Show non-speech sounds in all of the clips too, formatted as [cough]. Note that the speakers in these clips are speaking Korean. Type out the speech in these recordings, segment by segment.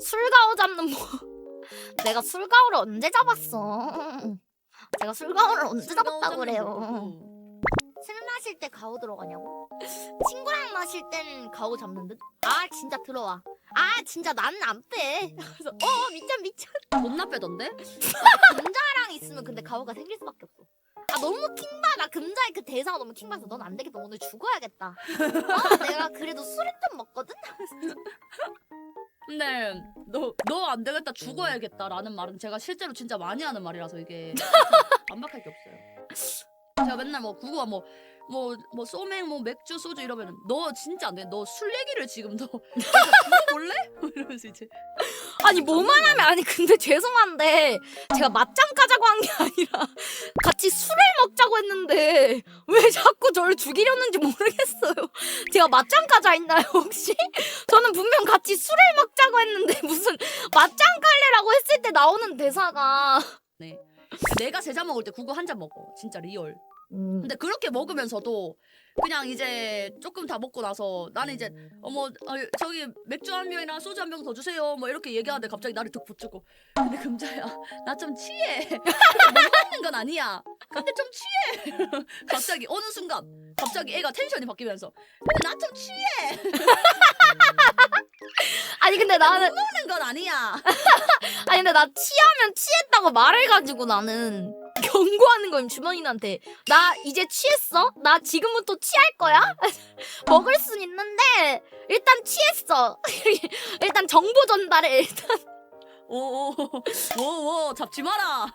술가오 잡는 뭐 [laughs] 내가 술가오를 언제 잡았어? [laughs] 제가 술가오를 언제 잡았다고 그래요? [laughs] 술 마실 때 가오 들어가냐고? 친구랑 마실 땐 가오 잡는 듯? 아 진짜 들어와. 아 진짜 나는 안빼. 그래서 어 미천 미천 존나 빼던데? 금자랑 있으면 근데 가오가 생길 수밖에 없어. 아 너무 킹받아. 금자의 그 대사가 너무 킹받아서 넌 안 되겠다. 오늘 죽어야겠다. 어 내가 그래도 술을 좀 먹거든? 근데 너 너 안 되겠다 죽어야겠다라는 말은 제가 실제로 진짜 많이 하는 말이라서 이게 [laughs] 반박할 게 없어요. 제가 맨날 뭐 구구가 뭐 뭐 뭐 소맥 뭐 맥주 소주 이러면은 너 진짜 안 돼. 너 술 얘기를 지금 너 [laughs] 볼래? [laughs] 이러면서 이제 아니 뭐만 하면 아니 근데 죄송한데 제가 맞짱 까자고 한 게 아니라 같이 술을 먹자고 했는데 왜 자꾸 저를 죽이려는지 모르겠어요. 제가 맞짱 까자 했나요 혹시? 저는 분명 같이 술을 먹자고 했는데 무슨 맞짱 깔래라고 했을 때 나오는 대사가 내가 세잔 먹을 때 구구 한잔 먹어. 진짜 리얼. 음. 근데 그렇게 먹으면서도 그냥 이제 조금 다 먹고 나서 나는 이제 어머 어, 저기 맥주 한 병이랑 소주 한 병 더 주세요. 뭐 이렇게 얘기하는데 갑자기 나를 득 붙잡고. 근데 금자야 나 좀 취해. 못 먹는 건 아니야. 근데 좀 취해. [laughs] 갑자기 어느 순간 갑자기 애가 텐션이 바뀌면서 근데 나 좀 취해. [laughs] 아니 근데 나는 먹는 건 아니야. [laughs] 아니 근데 나 취하면 취했다고 말해가지고 나는 경고하는 거임 주머니한테 나 이제 취했어? 나 지금부터 취할 거야? [laughs] 먹을 순 있는데 일단 취했어 [laughs] 일단 정보 전달해 일단 오오오오 잡지 마라 [laughs]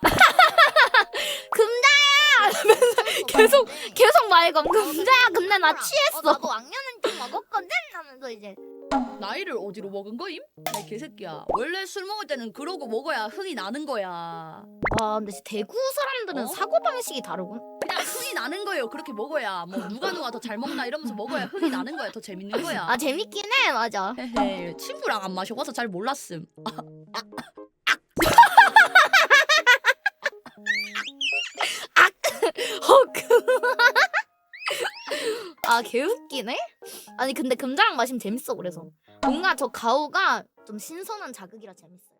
계속 계속 말건 금자야 근데 나 취했어 나도 왕년은 좀 먹었거든 하면서 이제 나이를 어디로 먹은 거임? 야 개새끼야 원래 술 먹을 때는 그러고 먹어야 흥이 나는 거야 아 근데 진짜 대구 사람들은 어? 사고방식이 다르군 그냥 흥이 나는 거예요. 그렇게 먹어야 뭐 누가 누가 더 잘 먹나 이러면서 먹어야 흥이 나는 거야. 더 재밌는 거야. 아 재밌긴 해 맞아 헤헤 친구랑 안 마셔봐서 잘 몰랐음. [laughs] 아 개웃기네. 아니 근데 금자랑 마시면 재밌어 그래서 뭔가 저 가오가 좀 신선한 자극이라 재밌어.